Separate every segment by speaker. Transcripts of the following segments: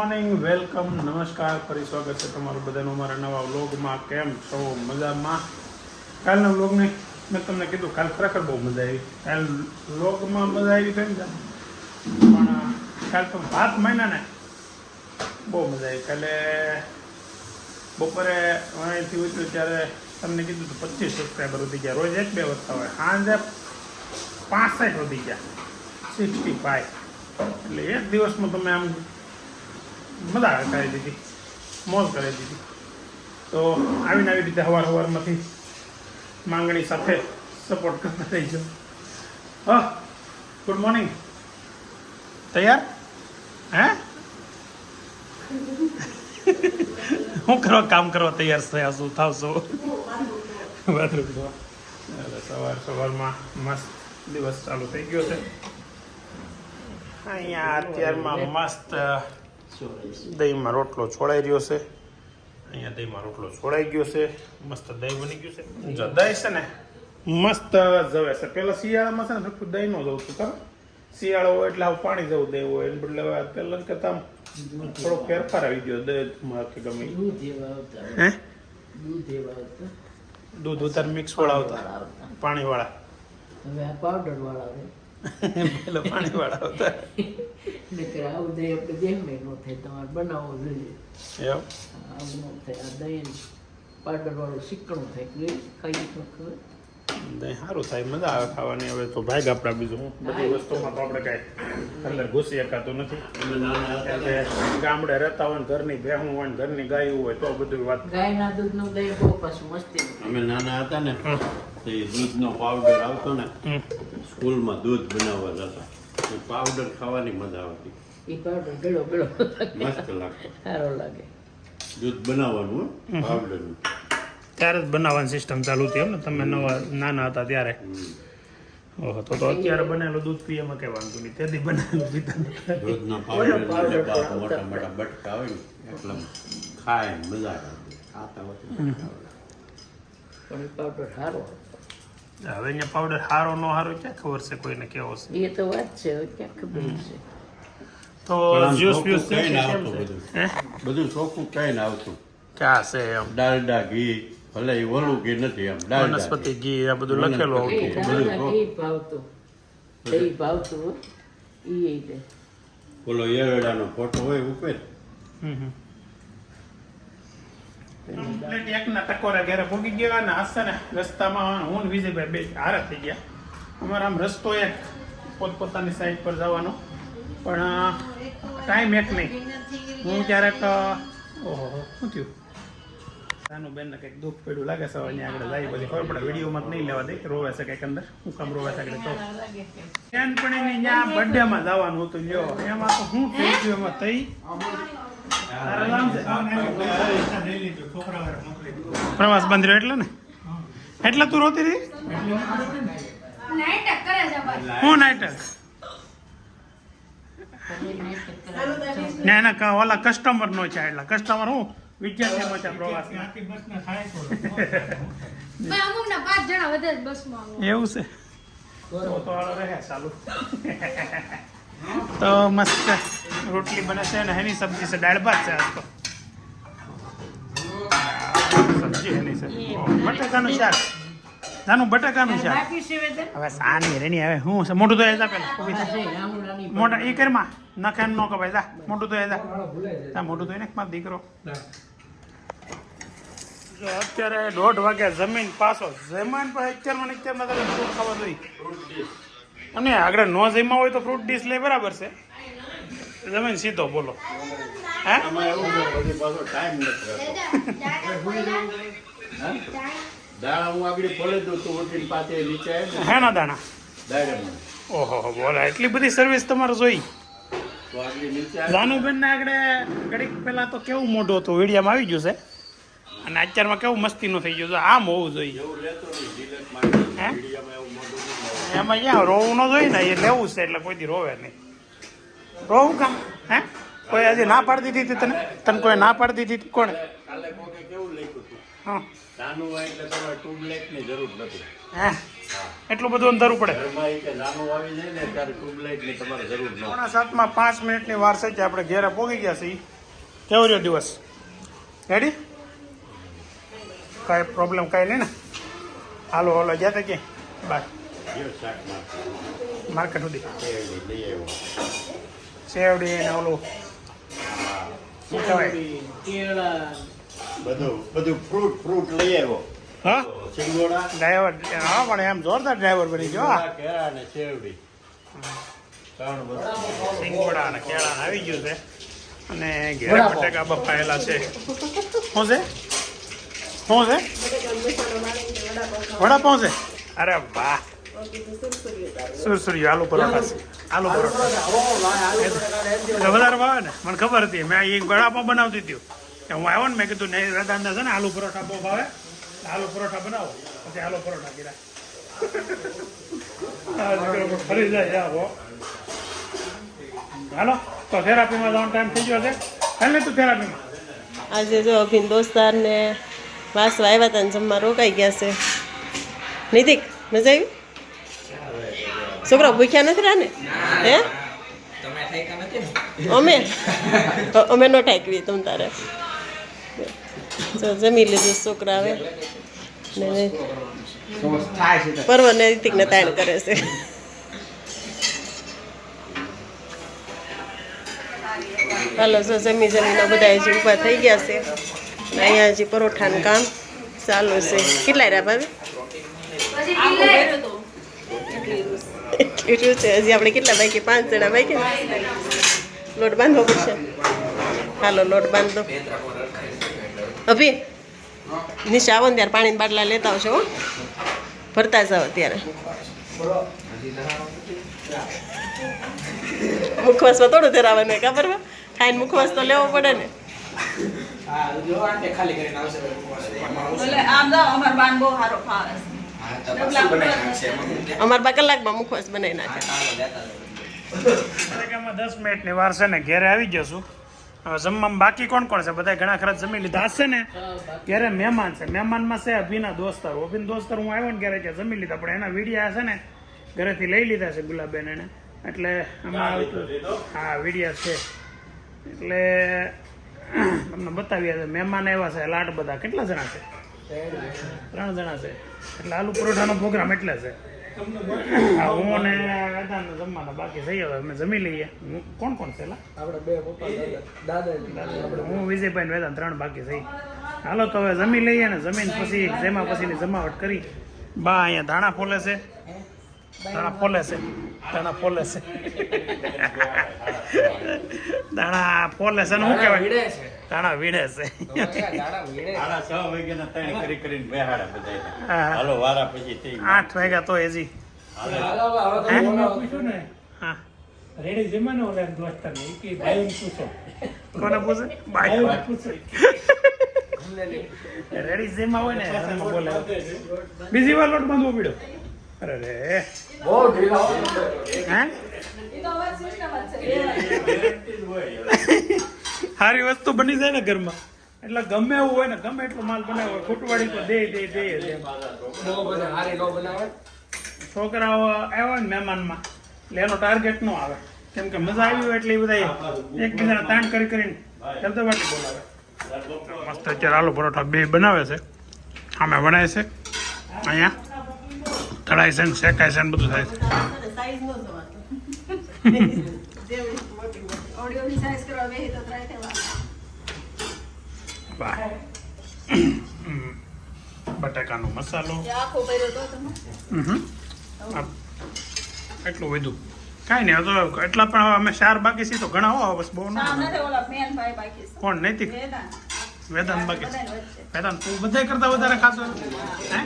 Speaker 1: Morning, welcome, નમસ્કાર, ફરી સ્વાગત છે તમારું બધાનું અમારા નવા વ્લોગમાં. કેમ છો? મજામાં? કાલના વ્લોગને મેં તમને કીધું, કાલ ખરેખર બહુ મજા આવી. કાલ વ્લોગમાં મજા આવી છે પણ કાલ તો ભાત મહિના ને બહુ મજા આવી. કાલે બપોરે અહીંથી ઉતર્યું ત્યારે તમને કીધું તો પચીસ સબસ્ક્રાઈબર વધી ગયા. રોજ એક બે વધતા હોય. સાંજે પાસઠ વધી ગયા. Sixty five. એટલે એક દિવસમાં તમે આમ મજા કરી દીધી મોજ કરી દીધી. તો આવીને આવી રીતે હવાર હવારમાંથી માંગણી સાથે સપોર્ટ કરતા રહીજો. હા ગુડ મોર્નિંગ તૈયાર? હે? હું કરવા કામ કરવા તૈયાર થયા છું? થાવશો સવાર સવારમાં મસ્ત દિવસ ચાલુ થઈ ગયો છે. અહીંયા અત્યારમાં મસ્ત દહીંમાં રોટલો છોડાઈ રહ્યો છે. અહીંયા દહીંમાં રોટલો છોડાઈ ગયો છે. મસ્ત દહીં બની ગયું છે. જો દહીં છે ને, મસ્ત જવે છે. પેલા શિયાળામાં છે ને સરખું દહીં નો જવું છું તમે શિયાળો હોય એટલે આવું પાણી જવું દહીં હોય. એને બદલે પેલા કરતા થોડો ફેરફાર આવી ગયો દહીંમાં કે ગમે. હે?
Speaker 2: દૂધ
Speaker 1: ઉતાર મિક્સ વાળા આવતા. પાણી વાળા
Speaker 2: હવે પાવડર વાળા આવે.
Speaker 1: પેલા પાણી વાળા હતા.
Speaker 2: નકર આવું દહીં આપણે દેહમે ન થાય તમારે બનાવવો જોઈએ.
Speaker 1: એમ.
Speaker 2: આવું ન થાય આ દહીં પાવડર વાળું શીકણું થાય કે ખાઈ તો ખબર
Speaker 1: દહીં સારું થાય મજા આવે ખાવાની. હવે તો ભાગ આપણા બીજું. હું બધી વસ્તુમાં તો આપણે કાંઈ અંદર ઘૂસી શકાતું નથી. એટલે ગામડે રહેતા હોય ને ઘરની ભેહું હોય ને ઘરની ગાયું હોય તો બધું વાત.
Speaker 2: ગાયના દૂધનું દહીં બહુ પાછું મસ્તી.
Speaker 3: અમે નાના હતા ને તો એ દૂધનો પાવડર આવતો ને સ્કૂલમાં દૂધ બનાવવા જતા. એ પાવડર ખાવાની મજા આવતી.
Speaker 2: એ પાવડર ગળો ગળો
Speaker 3: મસ્ત લાગતો
Speaker 2: સારો લાગે.
Speaker 3: દૂધ બનાવવાનું હો, પાવડરનું
Speaker 1: ત્યારે જ બનાવવાની સિસ્ટમ ચાલુ હતી એમ ને. તમે નવા નાના હતા ત્યારે. ઓહો તો તો અત્યારે બનેલું દૂધ પીએ એમાં કઈ વાંધો નહીં. તેથી બનાવેલું પીતા નથી.
Speaker 3: દૂધના
Speaker 2: પાવડર
Speaker 3: પાવડર
Speaker 2: પાવડર
Speaker 3: મોટા મોટા બટકા હોય ને એટલે ખાય મજા આવે. ખાતા હોય.
Speaker 2: પણ એ પાવડર સારો
Speaker 1: હવે અહીંયા પાવડર સારો નો સારો ક્યાં ખબર છે કોઈને કેવો છે?
Speaker 2: એ તો વાત છે ક્યાં ખબર છે?
Speaker 1: તો જ્યુસ છે
Speaker 3: કઈ ના આવતું બધું.
Speaker 1: હે?
Speaker 3: બધું ચોખ્ખું કઈ ના આવતું.
Speaker 1: ક્યાં છે એમ?
Speaker 3: ડાલડા ઘી ભલે એ ઓલું ઘી નથી આમ ડાલડા
Speaker 1: વનસ્પતિ
Speaker 3: ઘી.
Speaker 1: આ બધું લખેલું આવતું.
Speaker 3: બધું
Speaker 2: ઘી ભાવતું. ઘી ભાવતું હો. ઈ એ
Speaker 3: ઓલો એરડાનો ફોટો હોય ઉપર.
Speaker 1: હમ હમ. એકના ટકોરા ઘરે ભોગી ગયા ને રસ્તામાં હું વિજયભાઈ બે હારા થઈ ગયા. અમારા આમ રસ્તો એક પોતપોતાની સાઈડ પર જવાનો. પણ ટાઈમ એક નહીં. હું ક્યારેક ઓહો શું થયું? નાનું બેનને કંઈક દુઃખ પડ્યું લાગે છે અહીંયા આગળ જાય બધી ખબર પડે, વિડીયોમાં નહીં લેવા દે. રોવે છે કંઈક અંદર. હું કામ રોવે છે આગળ તો. બેનપણીની ત્યાં બર્થડેમાં જવાનું હતું લ્યો. એમાં તો હું થઈ ગયું, એમાં થઈ? પ્રવાસ બંધ રહ્યો એટલે ને? એટલે તું રોતી રહી? હું નાટક ના ના ક- ઓલા કસ્ટમર નો છે એટલે. કસ્ટમર હું? વિદ્યાર્થી નો છે પ્રવાસ. એવું છે? તો તો રહે ચાલુ. તો મસ્ત રોટલી બને છે અને એની સબ્જી છે. દાળ ભાત છે આજ તો. સબ્જી એની છે. બટાકાનું શાક. નાનું બટાકાનું શાક. હવે સાની રેની હવે હું છે? મોટું તો એ પેલા મોટા એ કરમાં નખે ન કપાય. જા મોટું તો એ જા મોટું તો એને મારો દીકરો. અત્યારે દોઢ વાગ્યા જમીન પાછો. જમીન પર અત્યારમાં ને અત્યારમાં તમે ફ્રૂટ ખબર જોઈએ અને આગળ નો જમ્યા હોય તો ફ્રૂટ ડીશ લે બરાબર છે? જમીન સીધો બોલો. હે?
Speaker 3: ને
Speaker 1: હેના દાણા ઓહો બોલા એટલી બધી સર્વિસ તમારે જોઈ. જાનુબેન ને આગળ ઘડીક પહેલા તો કેવું મોઢું હતું? વીડિયામાં આવી ગયું છે. અને અત્યારમાં કેવું મસ્તીનું થઈ ગયું આમ હોવું જોઈએ. હે? એમાં ક્યાં રોવું ન જોઈએ ને એ લેવું છે એટલે કોઈ દી રોવે નહીં. રોવું કામ? હે? કોઈ હજી ના પાડી દીધી હતી તને? તને કોઈ ના પાડી દીધી હતી? કોણે? હા.
Speaker 3: એટલે
Speaker 1: બધું અંધારું પડે. પોણા સાતમાં પાંચ મિનિટની વાર છે આપણે ઘેરે પહોંચી ગયા છીએ. કેવો રહ્યો દિવસ? રેડી કાંઈ પ્રોબ્લેમ કાંઈ નહીં ને. હાલો હાલો ગયા તા કે બાય
Speaker 3: માર્કેટ
Speaker 1: સુધી.
Speaker 3: લઈ આવ્યો
Speaker 1: શેવડી ને ઓલું. શું કહેવાય?
Speaker 3: બધું બધું ફ્રૂટ ફ્રૂટ લઈ આવ્યો.
Speaker 1: હા?
Speaker 3: સિંગોડા.
Speaker 1: ડ્રાઈવર હા પણ એમ જોરદાર ડ્રાઈવર બની ગયો હા.
Speaker 3: કેળા ને શેવડી બધું.
Speaker 1: સિંગોડા અને કેળા આવી ગયું છે. અને ઘેર બટેકા બફાયેલા છે. શું છે? શું છે? વડાપાઉં છે? અરે વાહ. સુરસુરી આલુ પરોઠા આલુ પરોઠા. વધારે ભાવે ને. મને ખબર હતી. મેં એક વડાપાઉં બનાવતી હતી. હું આવ્યો ને, મેં કીધું, નહીં વેદાંતા છે ને આલુ પરોઠા બહુ ભાવે. આલુ પરોઠા બનાવો. પછી આલુ પરોઠા કીધા ફરી જાય હાલો, તો થેરાપીમાં જવાનો ટાઈમ થઈ ગયો છે. તું થેરાપીમાં
Speaker 4: આજે જો અભિન દોસ્તાર ને વાસવા આવ્યા હતા જમવા રોકાઈ ગયા છે. નિતિક મજા આવી? છોકરા ભૂખ્યા નથી રહ્યા ને? હે અમે અમે નો ઠાકવી તમ તારે. જો જમી લીધું છોકરા આવે ને પર્વ રીતિકને નિતિક ને તાણ કરે છે. હાલો જો જમી જમીને બધા હજી ઊભા થઈ ગયા છે. અહીંયા હજી પરોઠાનું કામ ચાલુ છે. કેટલા રહ્યા ભાભી? એટલું છે. હજી આપણે કેટલા બાકી? પાંચ જણા બાકી ને? લોટ બાંધવો પડશે. હાલો લોટ બાંધો. અભી નિશા આવો ને ત્યારે પાણીની બાટલા લેતા આવશો ફરતા ભરતા જાઓ ત્યારે. મુખવાસમાં થોડું ધરાવવાનું હોય ખબર ખાઈને મુખવાસ તો લેવો પડે ને.
Speaker 5: એટલે આમ જાઓ અમાર બાન બહુ સારો ફાવે
Speaker 4: અમારા બા કલાકમાં મુખવાસ બનાવી નાખે.
Speaker 1: દસ મિનિટની વાર છે ને ઘેરે આવી જશું છું. હવે જમવામાં બાકી કોણ કોણ છે? બધા ઘણા ખરા જમી લીધા. હશે ને ઘેરે મહેમાન છે. મહેમાનમાં છે અભિના દોસ્તાર. અભિન દોસ્તાર હું આવ્યો ને ઘેરે કે જમી લીધા. પણ એના વિડીયા છે ને ઘરેથી લઈ લીધા છે ગુલાબેન એને. એટલે આમાં હા વિડીયા છે. એટલે તમને બતાવીએ મહેમાન આવ્યા છે લાટ બધા. કેટલા જણા છે? ત્રણ જણા છે. એટલે આલુ પરોઠાનો પ્રોગ્રામ એટલે છે. હું અને દાદાને જમવાના બાકી થઈ હવે અમે જમી લઈએ. કોણ કોણ છે?
Speaker 2: આપણે બે પપ્પા દાદા દાદા.
Speaker 1: હું વિજયભાઈ ને વેદાંત ત્રણ બાકી થઈ હાલો તો હવે જમી લઈએ ને જમીન પછી જેમાં પછીની જમાવટ કરી. બા અહીંયા ધાણા ફોલે છે. ધાણા ફોલે છે. ધાણા ફોલે છે. દાણા ફોલે છે ને શું કહેવાય? દાણા વીણે છે.
Speaker 3: છ વાગ્યાના ત્રણ કરી કરીને બેહાડે બધા
Speaker 1: હા.
Speaker 3: હાલો વારા પછી થઈ
Speaker 1: આઠ વાગ્યા તો હજી. હા?
Speaker 6: રેડી જમાનો ઓલા દોસ્તાર ને. કે ભાઈ પૂછો.
Speaker 1: કોને પૂછે? બાઈ.
Speaker 6: પૂછો.
Speaker 1: રેડી જેમાં હોય ને બોલે. બીજી વાર લોટ બાંધવો પડ્યો. અરે રે.
Speaker 2: બહુ ઢીલા.
Speaker 1: હે? સારી વસ્તુ બની જાય ને ઘરમાં. એટલે ગમે એવું હોય ને ગમે એટલો માલ બનાવ્યો હોય ખૂટવાડી તો દે દે દે છોકરાઓ આવ્યા ને મહેમાનમાં એટલે એનો ટાર્ગેટ નો આવે. કેમ કે મજા આવી હોય એટલે એ બધા એકબીજાને તાણ કરી કરીને જબદબાટી બોલાવે. મસ્ત અત્યારે આલુ પરોઠા બે બનાવે છે. આમે વણાય છે. અહીંયા તળાય છે ને શેકાય છે ને બધું થાય છે
Speaker 4: સાઈઝ નો જવાતો
Speaker 7: ઓડિયોની સાઈઝ કરવા બેહી તો ટ્રાય કરવા
Speaker 1: વાહ. બટાકાનો મસાલો. એટલું વધુ. કાંઈ નહીં હવે તો એટલા પણ હવે અમે ચાર બાકી છીએ તો ઘણા હોવા બસ બહુ
Speaker 5: નામ
Speaker 1: ન
Speaker 5: નથી ઓલા મેન ભાઈ બાકી છે.
Speaker 1: કોણ? નૈતિક?
Speaker 5: વેદાંત.
Speaker 1: બાકી છે. વેદાંત તું બધા કરતા વધારે ખાતો હે?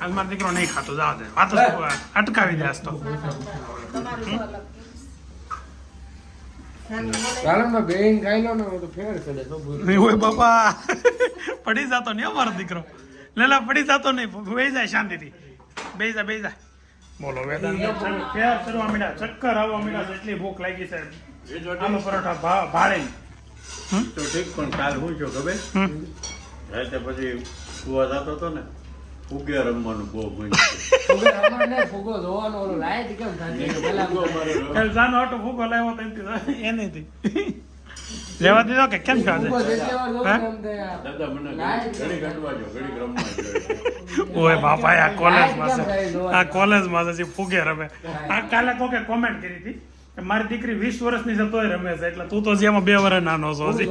Speaker 1: આજ મારો દીકરો નહીં ખાતો જાવ દે. વાતો અટકાવી દે આજ તો.
Speaker 5: તમારું શું અલગ
Speaker 2: કાલમાં બેન ખાઈ લો ને તો ફેર ચડે તો ભૂલ
Speaker 1: બાપા. પડી જતો નહીં અમારો દીકરો. લેલા પડી જતો નહીં. બેસી જાય શાંતિથી. બેસી જા બેસી જા. બોલો વેદાંત. ફેર કરવા મીડા ચક્કર આવવા મીડા એટલી ભૂખ લાગી છે. આલુ પરોઠા ભા- ભાળે
Speaker 3: તો ઠીક પણ કાલ હું છું ખબર? રાતે પછી કુવા જતો હતો ને. ફુગે રમવાનું બહુ ગમ્યું
Speaker 2: ફુગો રમવા ને ફુગો ધોવાનો ઓલો લાઈટ કેમ થતી
Speaker 3: ફુગો મારે
Speaker 1: જાનો આટો ફૂકો લાવ્યો તો એ એનેથી લેવા દીધો કે કેમ ખાધે ઓય બાપા આ
Speaker 2: કોલેજમાં
Speaker 1: છે. આ કોલેજમાં ફૂગે રમે. આ કાલે કોકે કોમેન્ટ કરી હતી? મારી દીકરી વીસ વર્ષની છે તોય રમે છે એટલે તું તો જેમાં બે વર્ષ નાનો છો હજી.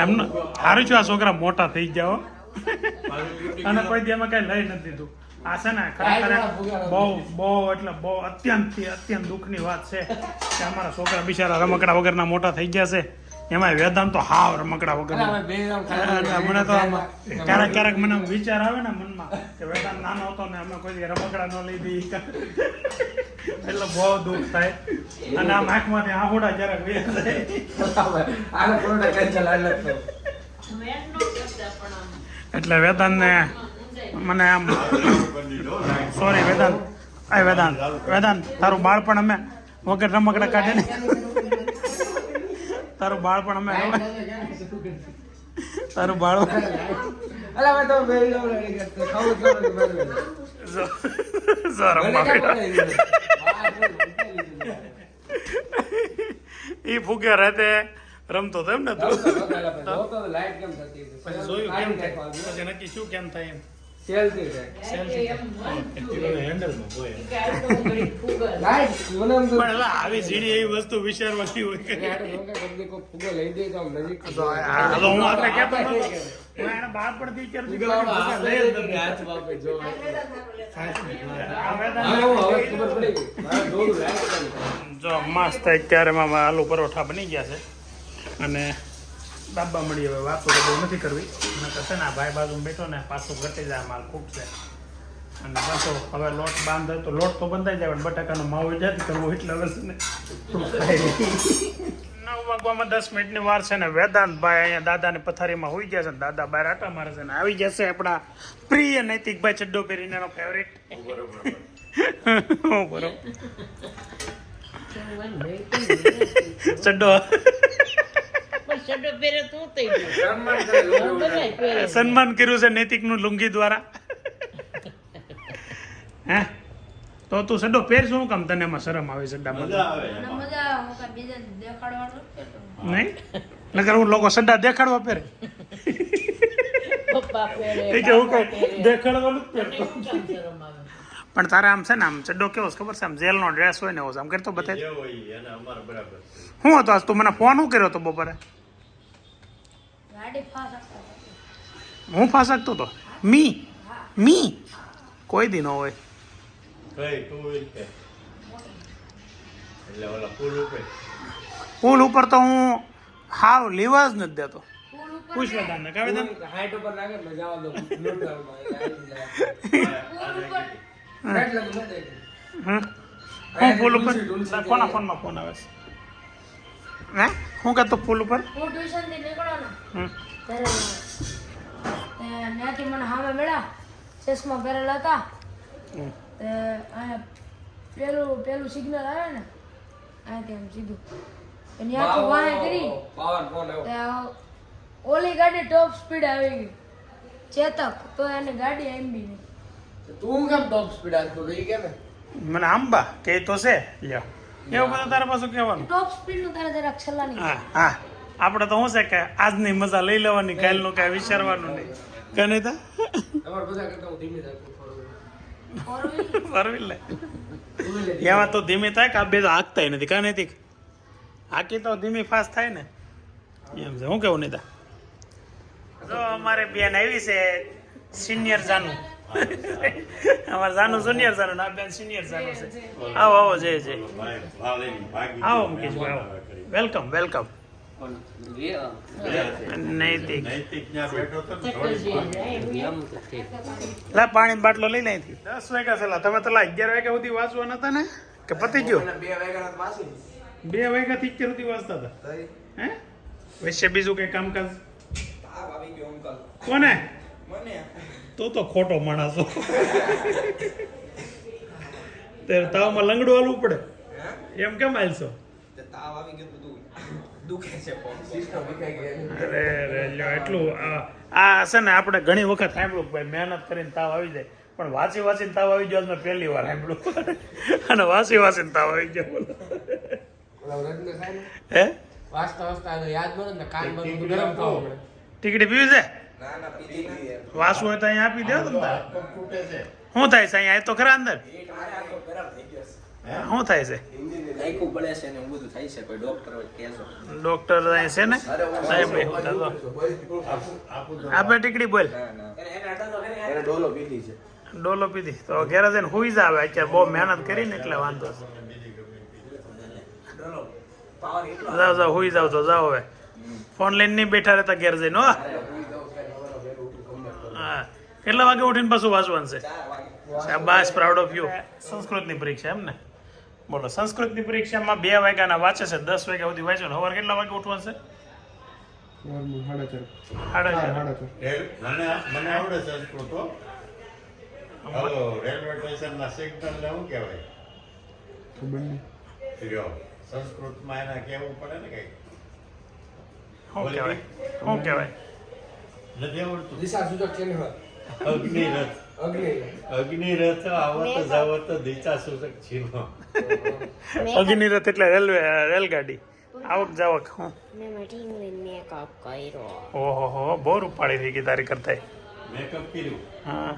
Speaker 1: એમનો. સારું છું આ છોકરા મોટા થઈ ગયા હો. અને કોઈ એમાં કઈ લઈ નથી દીધું. આ છે ને ખરેખર બહુ બહુ એટલે બહુ અત્યંત અત્યંત દુઃખની વાત છે કે અમારા છોકરા બિચારા રમકડા વગરના મોટા થઈ ગયા છે. એમાં વેદાંત તો હાવ રમકડા વગર. મને તો આમ ક્યારેક ક્યારેક મને વિચાર આવે ને મનમાં કે વેદાંત નાનો હતો ને અમે કોઈ રમકડા ન દઈ એટલે બહુ દુઃખ થાય. અને આમ આંખમાંથી આહુડા જરાક વહી જાય. એટલે વેદાંત ને મને આમ સોરી વેદાંત. આ વેદાંત. વેદાંત તારું બાળપણ અમે વગર રમકડા કાઢે ને. તારું બાળપણ અમે તારું બાળ
Speaker 2: અલા મેં તો બે જણ લઈ ગયા ખાવું તો નથી બરાબર.
Speaker 1: જો જો
Speaker 2: મને
Speaker 1: બેઠા.
Speaker 2: બોલાવી દીધું? બહાર બોલ,
Speaker 1: ઈ ફૂગે રહેતે રમતો હતો એમ ને તું
Speaker 2: પછી, લાઈટ કેમ થતી
Speaker 1: પછી જોયું કેમ થાય. પછી નક્કી શું કેમ થાય એમ હેન્ડલમાં હોય પણ હવે આવી ઝીણી એવી વસ્તુ વિચારવાની હોય કે
Speaker 2: એને હાટુ જોઉં કે કદી કોઈ ફુગ્ગો લઈ દે તો નજીક
Speaker 1: તો હું આપણે હું એને
Speaker 2: હાથ
Speaker 1: લઈ
Speaker 2: બાપે જો.
Speaker 1: મસ્ત અત્યારે આલુ પરોઠા બની ગયા છે. અને ડાબા મળી હવે વાતો તો બહુ નથી કરવી. નકર છે ને આ ભાઈ બાજુ બેઠો ને પાછો ઘટી જાય માલ ખૂટશે અને પાછો હવે લોટ બાંધ તો લોટ તો બંધાઈ જાય પણ બટાકાનો માવો જાત કરવો એટલે હવે છે ને નવ વાગવામાં દસ મિનિટની વાર છે ને વેદાંતભાઈ અહીંયા દાદાની પથારીમાં હોઈ ગયા છે ને દાદા બહાર આટા મારે છે ને આવી જશે આપણા પ્રિય નૈતિકભાઈ ચડ્ડો પહેરીને એનો ફેવરેટ બરોબર ચડ્ડો.
Speaker 2: સન્માન
Speaker 1: કર્યું છે નૈતિકનું લુંગી દ્વારા. હે? તો તું સડો પહેર શું કામ તને એમાં શરમ આવે સડ્ડામાં
Speaker 3: મજા આવે
Speaker 7: મને
Speaker 3: એમાં.
Speaker 7: મજા આવે હું કાંઈ બીજાને દેખાડવાનું નથી કહેતો.
Speaker 1: નહીં? નકર હું લોકો સડ્ડા દેખાડવા પહેરે. હું? પણ તારે આમ છે ને આમ ચડ્ડો કેવો ખબર છે? આમ જેલનો ડ્રેસ હોય ને એવો આમ કરતો બતાય
Speaker 3: જે હોય ઈ એને અમારે બરાબર છે.
Speaker 1: શું હતો આજ તું મને ફોન શું કર્યો હતો બપોરે? હું ફાસકતો તો મી. મી. કોઈ દી ન હોય.
Speaker 3: પુલ ઉપર.
Speaker 1: તો હું હાવ લેવા જ નથી દેતો. પૂછ વેદાંત?
Speaker 2: હાઈટ ઉપર લાગે દેખે.
Speaker 1: હમ? હું પુલ ઉપર કોના ફોનમાં ફોન આવે છે? હે? હું કહેતો પુલ ઉપર?
Speaker 8: હું ટ્યુશનથી નીકળો ને ત્યારે તે ત્યાંથી મને સામે મળ્યા. ચશ્મા પહેરેલા હતા. પેલું પેલું સિગ્નલ આવે ને અહીંયાથી આમ સીધું. તો ત્યાંથી વાહે કરી. આ ઓલી ગાડી ટોપ સ્પીડ આવી ગઈ. ચેતક તો એની ગાડી એમ બી નહીં
Speaker 2: તું કેમ ટોપ સ્પીડ આવતો રહી કે
Speaker 1: મને આંબા કે તો છે. લ્યો. એવું બધું તારે પાછું કહેવાનું?
Speaker 8: ટોપ સ્પીડનું તારે જરાક છેલ્લા નહીં
Speaker 1: હા હા. આપણે તો શું છે કે આજની મજા લઈ લેવાની કાલનું કાંઈ વિચારવાનું નહીં. કે નહીં તા?
Speaker 2: તમારે બધા કરતા હું ધીમે થાકું થોડું.
Speaker 1: ફરવી લે.
Speaker 2: તું
Speaker 1: એમાં તો ધીમી થાય કે આ બે તો હાંકતાય નથી કાં નથી. હાકી તો ધીમી ફાસ્ટ થાય ને. એમ છે હું કેવું નહીં તા? જો અમારે બેન આવી છે સિનિયર જાનું. અમારે જાનું જુનિયર જાનો ના આ બેન સિનિયર જાનું છે. આવો આવો જય જય. આવો. મુકેશભાઈ
Speaker 3: આવો.
Speaker 1: Welcome welcome. નૈતિક.
Speaker 3: નૈતિક. ત્યાં બેઠો હતો ને થોડી
Speaker 1: લા પાણી બાટલો લઈ લઈ દસ વાગ્યા છે તમે તો અગિયાર વાગ્યા સુધી વાંચવાના હતા ને? કે પતી ગયો?
Speaker 2: બે.
Speaker 1: વાગ્યા થી અત્યાર સુધી વાંચતા હતા? હે? વચ્ચે બીજું કઈ કામકાજ? કોને? તો તો ખોટો માણસ છો. તે તાવમાં લંગડું હાલવું પડે. એમ કેમ હાલશો? અરે રે એટલું આ આ છે ને આપણે ઘણી વખત સાંભળ્યું ભાઈ મહેનત કરીને તાવ આવી જાય. પણ વાંચી વાંચીને તાવ આવી ગયો મેં પહેલી વાર સાંભળ્યું. અને વાંચી વાંચીને તાવ આવી ગયો બોલો. હે?
Speaker 9: વાંચતા વાંચતા યાદ મળે ને કાન ગરમ થવા
Speaker 1: ટીકડી પીવી છે? વાસું હોય તો અહીંયા આપી દો તમે. શું થાય છે અહીંયા? એ તો ખરા અંદર. શું થાય છે?
Speaker 10: આખું બળે છે ને એવું બધું થાય છે. કોઈ ડોક્ટર હોય કહેજો
Speaker 1: ડોક્ટર અહીં છે ને? સાહેબ ટીકડી બોલ.
Speaker 10: ડોલો પીધી છે.
Speaker 1: ડોલો પીધી. તો ઘેર જઈને હુઈ જ આવે અત્યારે બહુ મહેનત કરીને એટલે વાંધો છે. જાઓ જાઓ હુઈ જાવ તો જાઓ હવે. ફોન લઈને નહીં બેઠા રહેતા ઘેર જઈને હો. હા. કેટલા વાગે ઉઠીને પાછું વાંચવાનું છે? શાબાશ પ્રાઉડ ઓફ યુ સંસ્કૃતની પરીક્ષા એમ ને? બોલો સંસ્કૃતની પરીક્ષામાં બે વાગ્યાના વાંચે છે દસ વાગ્યા સુધી વાંચ્યો ને? સવારે કેટલા વાગે ઉઠવાનું છે?
Speaker 3: સંસ્કૃતમાં એના કહેવું પડે ને કઈ
Speaker 1: શું કહેવાય? શું કહેવાય?
Speaker 3: નથી આવડતું.
Speaker 9: દિશા સૂચક ચિહ્ન
Speaker 3: અગ્નિરથ.
Speaker 9: અગ્નિ
Speaker 3: અગ્નિરથ આવત જાવત દિશા સૂચક ચિહ્ન
Speaker 1: અગ્નિરથ એટલે રેલવે રેલગાડી. આવક જાવક હું.
Speaker 11: મેં મારી ઇંગ્લિશ મેકઅપ કર્યો.
Speaker 1: ઓહો હો બહુ રૂપાળી થઈ ગઈ તારી કરતા
Speaker 3: મેકઅપ કર્યું.
Speaker 1: હા.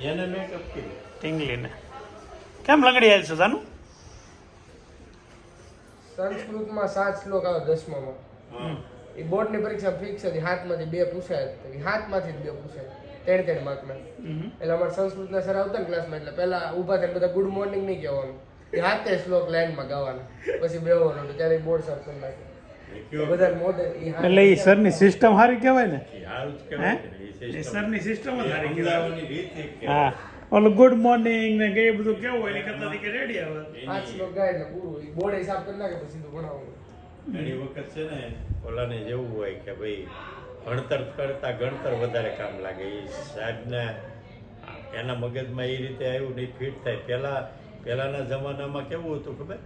Speaker 3: એને મેકઅપ કર્યું.
Speaker 1: ટીંગલીને કેમ લંગડી આવી છે તાનું
Speaker 9: સંસ્કૃતમાં સાત શ્લોક આવે દસમામાં.
Speaker 3: હા.
Speaker 9: એ બોર્ડની પરીક્ષા ફિક્સ હતી. હાથમાંથી બે પૂછાય. હાથમાંથી હાથમાંથી જ બે પૂછાય. ત્રણ ત્રણ માર્કના. એટલે અમારે સંસ્કૃતના સર આવતા ને ક્લાસમાં એટલે પહેલા ઊભા થઈને બધા ગુડ મોર્નિંગ નહીં કહેવાનું. હાથે શ્લોક લાઈનમાં ગાવાના. પછી બેવાનું હતું ત્યારે બોર્ડ સાફ કરી નાખે.
Speaker 3: એ
Speaker 9: તો બધા મોઢે
Speaker 1: એટલે એ સરની સિસ્ટમ સારી કહેવાય ને?
Speaker 3: ને.
Speaker 1: સરની સિસ્ટમ જ સારી કહેવાય. હા. ઓલું ગુડ મોર્નિંગ ને કે એ બધું કેવું હોય એની કરતા રેડી આવે.
Speaker 9: હાથ શ્લોક ગાય એટલે પૂરું. બોર્ડે સાફ કરી નાખે પછી સીધું ભણાવવાનું.
Speaker 3: ઘણી વખત છે ને, ઓલાને જેવું હોય કે ભાઈ ભણતર કરતા ગણતર વધારે કામ લાગે. એ સાહેબને એના મગજમાં એ રીતે આવ્યું નહીં ફિટ થાય. પહેલાં પહેલાંના જમાનામાં કેવું હતું ખબર?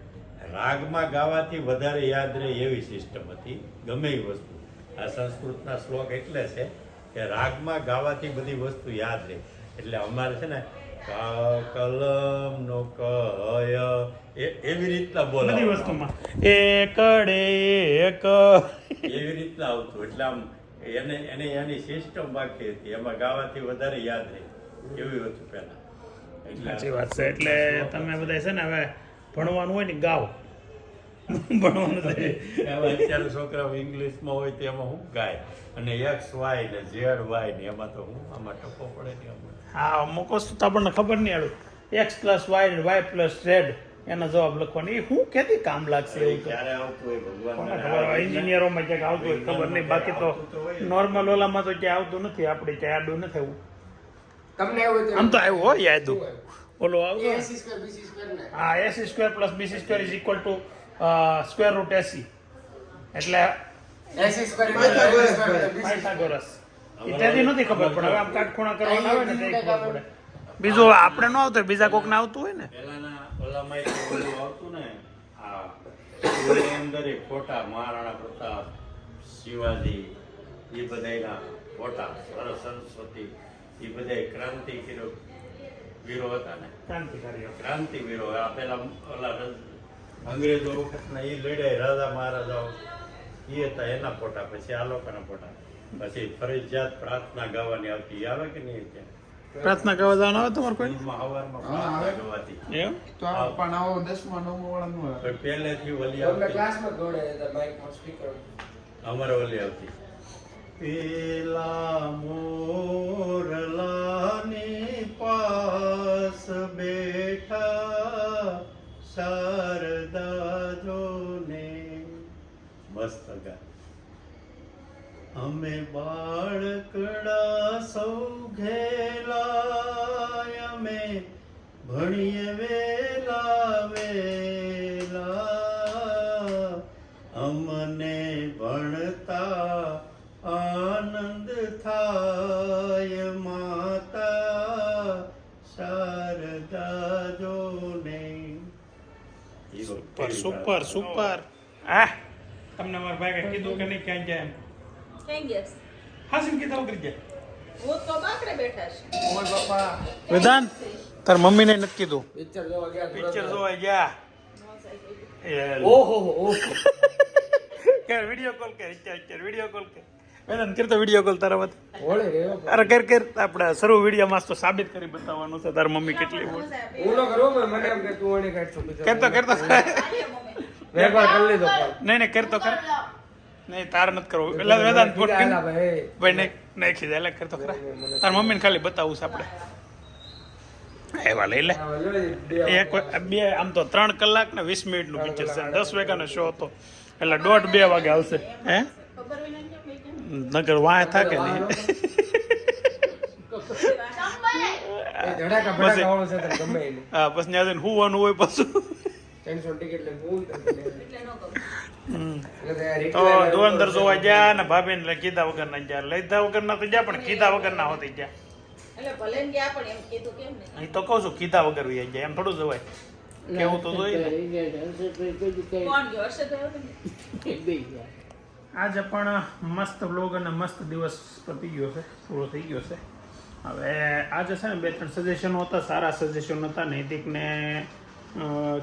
Speaker 3: રાગમાં ગાવાથી વધારે યાદ રહે એવી સિસ્ટમ હતી. ગમે એ વસ્તુ. આ સંસ્કૃતના શ્લોક એટલે છે કે રાગમાં ગાવાથી બધી વસ્તુ યાદ રહે. એટલે અમારે છે ને કલમ નો કય? એવી રીતના બોલાવવાનું.
Speaker 1: બધી વસ્તુમાં. એકડે એક
Speaker 3: એવી રીતના આવતું. એટલે આમ એને એને એની સિસ્ટમ બાકી હતી. એમાં ગાવાથી વધારે યાદ રહે. એવું હતું પહેલા.
Speaker 1: સાચી વાત છે. એટલે તમે બધા છે ને હવે ભણવાનું હોય ને ગાવ. ભણવાનું
Speaker 3: એમાં અત્યારે છોકરાઓ ઇંગ્લિશમાં હોય તો એમાં હું ગાય. અને એક્સ વાય ને ઝેડ વાય ને એમાં તો હું આમાં ટપો પડે ને આમાં.
Speaker 1: હા અમુક વસ્તુ તો આપણને ખબર નહીં આડું. X plus Y Y plus Z એનો જવાબ લખવાનો. એ શું કેતી કામ લાગશે એન્જિનિયરોમાં ક્યાંક આવતું હોય ખબર નહીં. બાકી તો નોર્મલ ઓલામાં તો ક્યાં આવતું નથી આપણે ક્યાં આડું નથી થયું
Speaker 9: તમને એવું
Speaker 1: આમ તો આવ્યું હોય યાદ. ઓલો
Speaker 9: ને?
Speaker 1: હા AC square plus BC square is equal to square root AC એટલે
Speaker 9: એસી સ્ક્વેર બીસી
Speaker 1: પાયથાગોરસ ત્યાંથી નથી ખબર પડે હવે આમ કાટખૂણા કરવાના આવે ને તે ખબર પડે. બીજું આપણે ન આવતું બીજા બીજા કોકને આવતું હોય ને?
Speaker 3: પહેલાના ઓલામાં એક ઓલું આવતું ને આ અંદર એ ફોટા મહારાણા પ્રતાપ શિવાજી એ બધાના ફોટા સરસ સરસ્વતી એ બધા ક્રાંતિવીરો વીરો હતા ને.
Speaker 1: ક્રાંતિકારીઓ.
Speaker 3: ક્રાંતિવીરો આ પેલા ઓલા રજ- અંગ્રેજો વખતના એ લડાઈ રાજા મહારાજાઓ એ હતા એના ફોટા પછી આ લોકોના ફોટા. પછી ફરજિયાત પ્રાર્થના ગાવાની આવતી આવે કે નહીં ત્યાં?
Speaker 1: પ્રાર્થના ગાવા જવાનું આવે તમારે કોઈ?
Speaker 3: ગાવાતી
Speaker 1: એમ?
Speaker 12: તો પણ આવો દસમા નવમો વાળા નું આવે.
Speaker 3: પણ પહેલેથી ઓલી આવતી.
Speaker 9: ક્લાસમાં દોડે હતા માઇકમાં સ્પીકર
Speaker 3: અમારે વલી આવતી. પેલા મોરલાની પાસ બેઠા શારદા જોને મસ્ત ગા અમે બાળકડા સૌ ઘેલા અમે ભણીએ વેલા વેલા. અમને ભણતા આનંદ થાય માતા શારદા જોને.
Speaker 1: સુપર સુપર સુપર આ તમને મારા ભાઈ કઈ કીધું કે નહીં ક્યાં જાય એમ તાર મમ્મી ને નથી કીધું.
Speaker 9: પિક્ચર જોવા ગયા
Speaker 1: પિક્ચર જોવા ગયા.
Speaker 9: ઓહો ઓહો
Speaker 1: કે વીડિયો કોલ કર અત્યારે વીડિયો કોલ કે. વેદાંત કરતો વીડિયો કોલ તારા મત
Speaker 9: ઓળે
Speaker 1: અરે કર કર. આપણે સર્વ વીડિયો માં તો સાબિત કરી બતાવવાનું છે. તાર મમ્મી કેટલી
Speaker 9: નો કરું મને એમ કે તું ઓણી કાઢ છો
Speaker 1: કરતો કરતો નહીં નહીં કરતો કર. નહીં તાર નથી કરવું એટલે વેદાંત
Speaker 9: ભાઈ.
Speaker 1: નહીં નહીં ખીધા એટલે કરતો ખરા. તાર મમ્મીને ખાલી બતાવું છે આપણે. એવા લઈ લે.
Speaker 9: હા,
Speaker 1: એક બે આમ તો ત્રણ કલાક ને વીસ મિનિટનું પિક્ચર છે. દસ વાગ્યાનો શો હતો. એટલે દોઢ બે વાગે આવશે. હે? નગર વાય થાકે નહીં. હા પછી ત્યાં જઈને હોવાનું હોય પાછું.
Speaker 9: તો યાર
Speaker 1: તો જોવા ગયા ને ભાભીને લઈ કીધા વગર ના ગયા લીધા વગર ના તો ગયા પણ કીધા વગર ના હોતી ગયા
Speaker 5: એટલે ભલે ને ગયા પણ એમ કીધું કેમ ને
Speaker 1: અહીં તો કહું છું કીધા વગર જાય એમ થોડું જવાય. કેવું તો જોઈએ ને.
Speaker 5: ને.
Speaker 1: આજે પણ મસ્ત બ્લોગ અને મસ્ત દિવસ પતી ગયો છે પૂરો થઈ ગયો છે. હવે આજે છે ને બે ત્રણ સજેશનો હતા સારા સજેશન હતા નૈતિકને અ,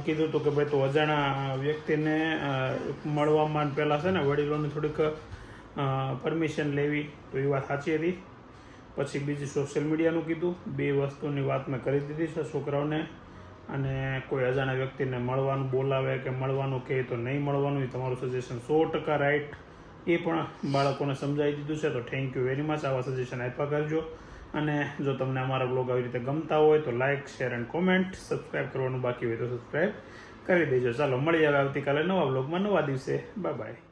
Speaker 1: કીધું હતું કે ભાઈ તું અજાણા વ્યક્તિને મળવામાં પહેલાં છે ને વડીલોની થોડીક પરમિશન લેવી, તો એ વાત સાચી હતી. પછી બીજી સોશિયલ મીડિયાનું કીધું, બે વસ્તુની વાત મેં કરી દીધી છે છોકરાઓને, અને કોઈ અજાણ્યા વ્યક્તિને મળવાનું બોલાવે કે મળવાનું કહે તો નહીં મળવાનું, એ તમારું સજેશન સો ટકા રાઈટ એ પણ બાળકોને સમજાવી દીધું છે, તો થેન્ક યુ વેરી મચ આવા સજેશન આપ્યા કરજો. અને જો તમને અમારા બ્લોગ આવી રીતે ગમતા હોય તો like share and comment subscribe કરવાનું બાકી હોય તો સબસ્ક્રાઈબ કરી દેજો. ચાલો, મળીએ હવે આવતીકાલે નવા બ્લોગમાં નવા દિવસે. Bye bye